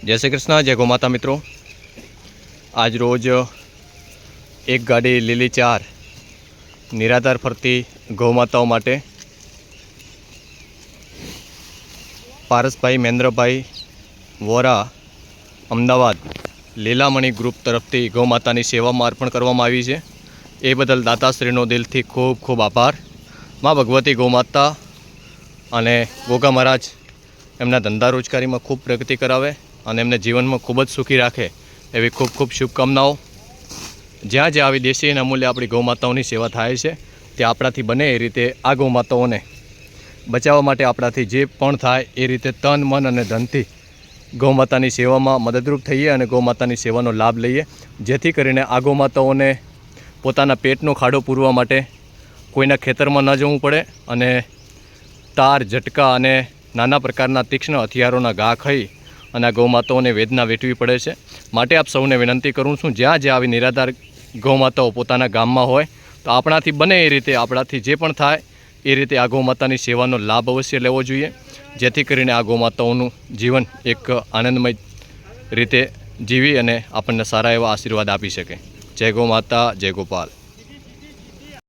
જય શ્રી કૃષ્ણ, જય ગોમાતા મિત્રો. આજ રોજ એક ગાડી લીલી ચાર નિરાધાર ફરતી ગૌમાતાઓ માટે પારસભાઈ મહેન્દ્રભાઈ વોરા અમદાવાદ લીલામણી ગ્રુપ તરફથી ગૌમાતાની સેવામાં અર્પણ કરવામાં આવી છે. એ બદલ દાતાશ્રીનો દિલથી ખૂબ ખૂબ આભાર. માં ભગવતી ગૌમાતા અને ગોગા મહારાજ એમના ધંધા રોજગારીમાં ખૂબ પ્રગતિ કરાવે. અને એમને જીવનમાં ખૂબ જ સુખી રાખે એવી ખૂબ ખૂબ શુભકામનાઓ. જ્યાં જ્યાં આવી દેશી અને અમૂલ્ય આપણી ગૌમાતાઓની સેવા થાય છે, તે આપણાથી બને એ રીતે આ ગૌમાતાઓને બચાવવા માટે આપણાથી જે પણ થાય એ રીતે તન, મન અને ધનથી ગૌમાતાની સેવામાં મદદરૂપ થઈએ અને ગૌમાતાની સેવાનો લાભ લઈએ. જેથી કરીને આ ગૌમાતાઓને પોતાના પેટનો ખાડો પૂરવા માટે કોઈના ખેતરમાં ન જવું પડે અને તાર, ઝટકા અને નાના પ્રકારના તીક્ષ્ણ હથિયારોના ઘા ખાઈ અને આ ગૌમાતાઓને વેદના વેઠવી પડે છે. માટે આપ સૌને વિનંતી કરું છું, જ્યાં જ્યાં આવી નિરાધાર ગૌમાતાઓ પોતાના ગામમાં હોય, તો આપણાથી બને એ રીતે આપણાથી જે પણ થાય, એ રીતે આ ગૌમાતાની સેવાનો લાભ અવશ્ય લેવો જોઈએ. જેથી કરીને આ ગૌમાતાઓનું જીવન એક આનંદમય રીતે જીવી અને આપણને સારા એવા આશીર્વાદ આપી શકે. જય ગૌ માતા જય ગોપાલ.